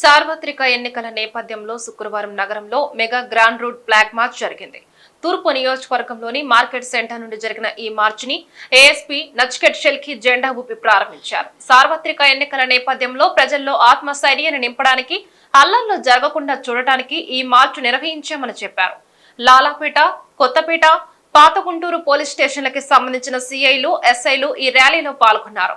సార్వత్రిక ఎన్నికల నేపథ్యంలో శుక్రవారం నగరంలో mega grand route flag march జరిగింది. తూర్పు నియోజకవర్గంలోని మార్కెట్ సెంటర్ నుండి జరిగిన ఈ మార్చ్ని ఏఎస్పీ నచ్కెట్ షెల్కి జెండా ఊపి ప్రారంభించారు. సార్వత్రిక ఎన్నికల నేపథ్యంలో ప్రజల్లో ఆత్మస్థైర్యాన్ని నింపడానికి అల్లర్లు జరగకుండా చూడటానికి ఈ మార్చ్ నిర్వహించామని చెప్పారు. లాలాపేట కొత్తపేట పాత గుంటూరు పోలీస్ స్టేషన్లకి సంబంధించిన సిఐలు ఎస్ఐలు ఈ ర్యాలీలో పాల్గొన్నారు.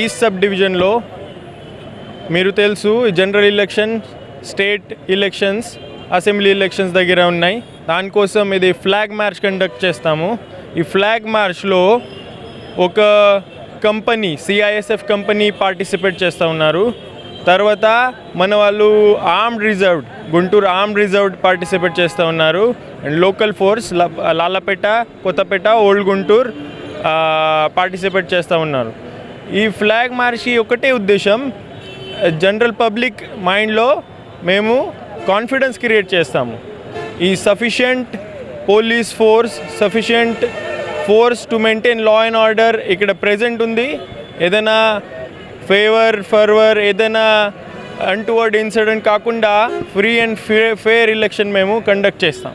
ఈస్ట్ సబ్ డివిజన్లో మీరు తెలుసు general election state elections assembly elections దగ్గర ఉన్నాయి. దానికోసం ఇది ఫ్లాగ్ మార్చ్ కండక్ట్ చేస్తాము. ఈ ఫ్లాగ్ మార్చ్లో ఒక కంపెనీ సిఐఎస్ఎఫ్ కంపెనీ పార్టిసిపేట్ చేస్తూ ఉన్నారు. తర్వాత మన వాళ్ళు armed reserved Guntur armed reserved participate చేస్తూ ఉన్నారు. And local force Lalapet Kothapet old Guntur participate చేస్తూ ఉన్నారు. ఈ ఫ్లాగ్ మార్చి ఒకటే ఉద్దేశం జనరల్ పబ్లిక్ మైండ్లో మేము కాన్ఫిడెన్స్ క్రియేట్ చేస్తాము. ఈ sufficient police force sufficient force to maintain law and order ఇక్కడ ప్రెజెంట్ ఉంది. ఏదైనా ఫేవర్ ఫర్వర్ ఏదైనా అంటువర్డ్ ఇన్సిడెంట్ కాకుండా ఫ్రీ అండ్ ఫే ఫేర్ ఎలక్షన్ మేము కండక్ట్ చేస్తాం.